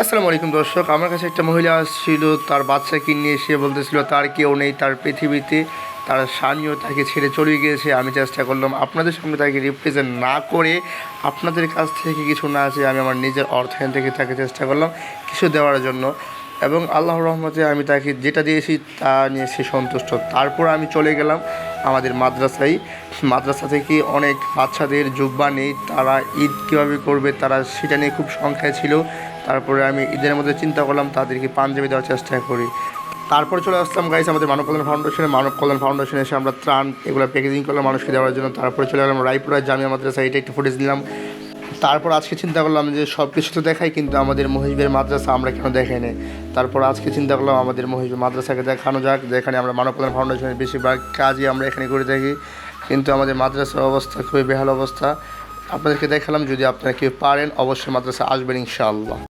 আসসালামু আলাইকুম দর্শক, আমার কাছে একটা মহিলা আসছিল, তার বাচ্চাকে নিয়ে এসে বলতেছিল, তার কেউ নেই, তার পৃথিবীতে, তার স্বামীও তাকে ছেড়ে চলে গিয়েছে, আমি চেষ্টা করলাম আপনাদের সামনে তাকে রিপ্রেজেন্ট না করে, আপনাদের কাছ থেকে কিছু না আছে আমি আমার নিজের অর্থায়ন থেকে তাকে চেষ্টা করলাম, কিছু দেওয়ার জন্য। এবং আল্লাহর রহমতে আমি তাকে যেটা দিয়েছি তা নিয়ে সে সন্তুষ্ট। তারপর আমি চলে গেলাম আমাদের মাদ্রাসায়। মাদ্রাসা থেকে অনেক বাচ্চাদের যোগবা নেই, তারা ঈদ কীভাবে করবে, তারা সেটা নিয়ে খুব সংখ্যায় ছিল। তারপরে আমি ঈদের মধ্যে চিন্তা করলাম, তাদেরকে পাঞ্জাবি দেওয়ার চেষ্টা করি। তারপর চলে আসলাম গাইস আমাদের মানব কল্যাণ ফাউন্ডেশনে মানব কল্যাণ ফাউন্ডেশনে এসে আমরা ত্রাণ, এগুলো প্যাকেজিং করলাম মানুষকে দেওয়ার জন্য। তারপরে চলে গেলাম রায়পুরা জামিয়া মাদ্রাসা এটা একটু ফুটেজ দিলাম। তারপর আজকে চিন্তা করলাম যে সব কিছু তো দেখাই, কিন্তু আমাদের মহিবের মাদ্রাসা আমরা কেন দেখাই নাই? তারপর আজকে চিন্তা করলাম আমাদের মহিবের মাদ্রাসাকে দেখানো যাক, যেখানে আমরা মানব কল্যাণ ফাউন্ডেশনের বেশিরভাগ কাজই আমরা এখানে করে থাকি। কিন্তু আমাদের মাদ্রাসার অবস্থা খুবই বেহাল অবস্থা। আপনাদেরকে দেখালাম, যদি আপনারা কেউ পারেন, অবশ্যই মাদ্রাসা আসবেন ইনশাআল্লাহ।